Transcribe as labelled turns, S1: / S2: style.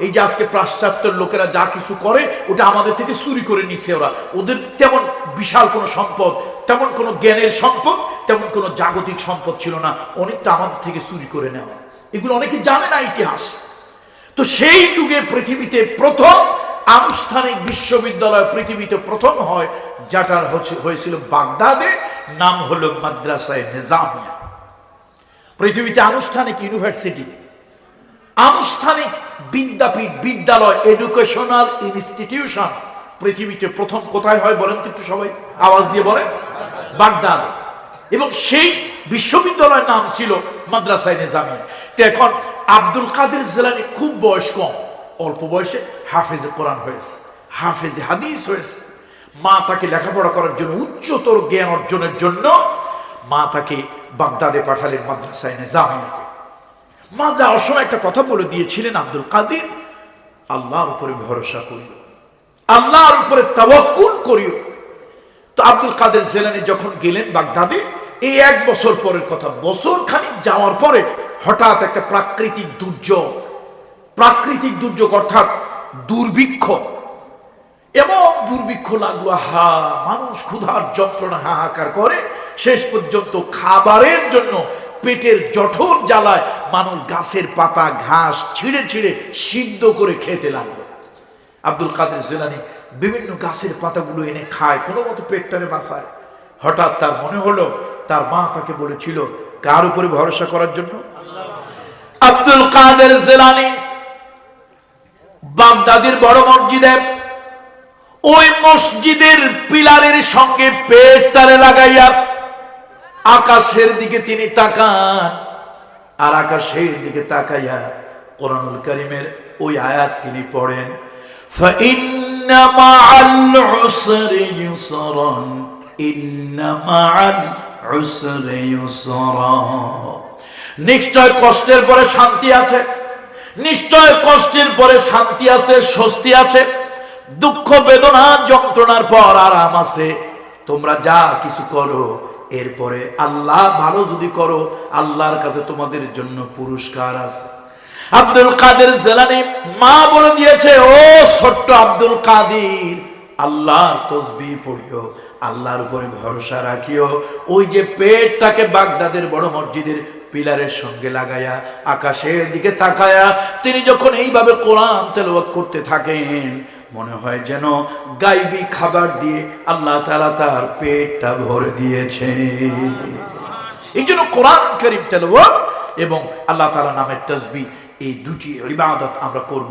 S1: এই যে আজকে পাশ্চাত্যের লোকেরা যা কিছু করে, ওটা আমাদের থেকে চুরি করে নিছে ওরা। ওদের তেমন বিশাল কোনো সম্পদ, তেমন কোনো জ্ঞানের সম্পদ, তেমন কোনো জাগতিক সম্পদ ছিল না। অনেকটা আমাদের থেকে চুরি করে নেওয়া। এগুলো অনেকে জানে না ইতিহাস। তো সেই যুগে পৃথিবীতে প্রথম, আনুষ্ঠানিক বিশ্ববিদ্যালয় পৃথিবীতে প্রথম হয়, যাটার হয়েছিল বাগদাদে, নাম হলো মাদ্রাসায় নিজামিয়া। পৃথিবীতে আনুষ্ঠানিক ইউনিভার্সিটি। আনুষ্ঠানিক বিদ্যাপীঠ বিদ্যালয় এডুকেশনাল ইনস্টিটিউশন পৃথিবীতে প্রথম কোথায় হয় বলেন তো একটু সবাই? আওয়াজ দিয়ে বলেন। বাগদাদ। এবং সেই বিশ্ববিদ্যালয়ের নাম ছিল মাদ্রাসায় নিজামিয়া তো এখন আব্দুল কাদের জেলানি খুব বয়স কম। অল্প বয়সে হাফেজে কোরআন হয়েছে, হাফেজে হাদিস হয়েছে। মা তাকে লেখাপড়া করার জন্য উচ্চতর জ্ঞান অর্জনের জন্য মা তাকে বাগদাদে পাঠালেন মাদ্রাসায় নিজামিয়াতে মা যা অসময় একটা কথা বলে দিয়েছিলেন আব্দুল কাদির। আল্লাহর উপরে ভরসা করিও। আল্লাহর উপরে তাওয়াক্কুল করিও। তো আব্দুল কাদের জেলানি যখন গেলেন বাগদাদে, এই এক বছর পরের কথা বছর খানিক যাওয়ার পরে হঠাৎ একটা প্রাকৃতিক দুর্যোগ। প্রাকৃতিক দুর্যোগ অর্থাৎ দুর্ভিক্ষ। এবং দুর্ভিক্ষ লাগল হা মানুষ ক্ষুধার যন্ত্রণা হাহাকার করে। শেষ পর্যন্ত খাবারের জন্য পেটের জঠর জ্বালায় মানুষ গাছের পাতা, ঘাস ছিঁড়ে ছিঁড়ে সিদ্ধ করে খেতে লাগল। আব্দুল কাদের জেলানি বিভিন্ন গাছের পাতাগুলো এনে খায়, কোনো মতো পেটটারে বাঁচায়। হঠাৎ তার মনে হলো, তার মা তাকে বলেছিল, কার উপরে ভরসা করার জন্য? আব্দুল কাদের জেলানি বাগদাদির বড় মসজিদে, ওই মসজিদের পিলারের সঙ্গে পেট তারে লাগাইয়া আকাশের দিকে তিনি তাকান, আর আকাশের দিকে তাকাইয়া কোরআনুল করিমের ওই আয়াত তিনি পড়েন নিশ্চয় কষ্টের পরে শান্তি আছে, নিশ্চয় কষ্টের পরে শান্তি আছে, স্বস্তি আছে, দুঃখ, বেদনা, যন্ত্রণার পর আরাম আছে। তোমরা যা কিছু করো এরপরে আল্লাহ ভালো যদি করো, আল্লাহর কাছে তোমাদের জন্য পুরস্কার আছে। আব্দুল কাদের জেলানি মা বলে দিয়েছে, ও ছোট্ট আব্দুল কাদির, আল্লাহর তসবি পড়িও, আল্লাহর উপরে ভরসা রাখিও। ওই যে পেটটাকে বাগদাদের বড় মসজিদের পিলারের সঙ্গে লাগায়া, আকাশের দিকে তাকায়া, তিনি যখন এইভাবে কোরআন তেলাওয়াত করতে থাকেন মনে হয় যেন গাইবি খাবার দিয়ে আল্লাহ তালা তার পেটটা ভরে দিয়েছে। এই জন্য কোরআন করিম তেলাওয়াত এবং আল্লাহ তালা নামের তসবি এই দুটি ইবাদত আমরা করব।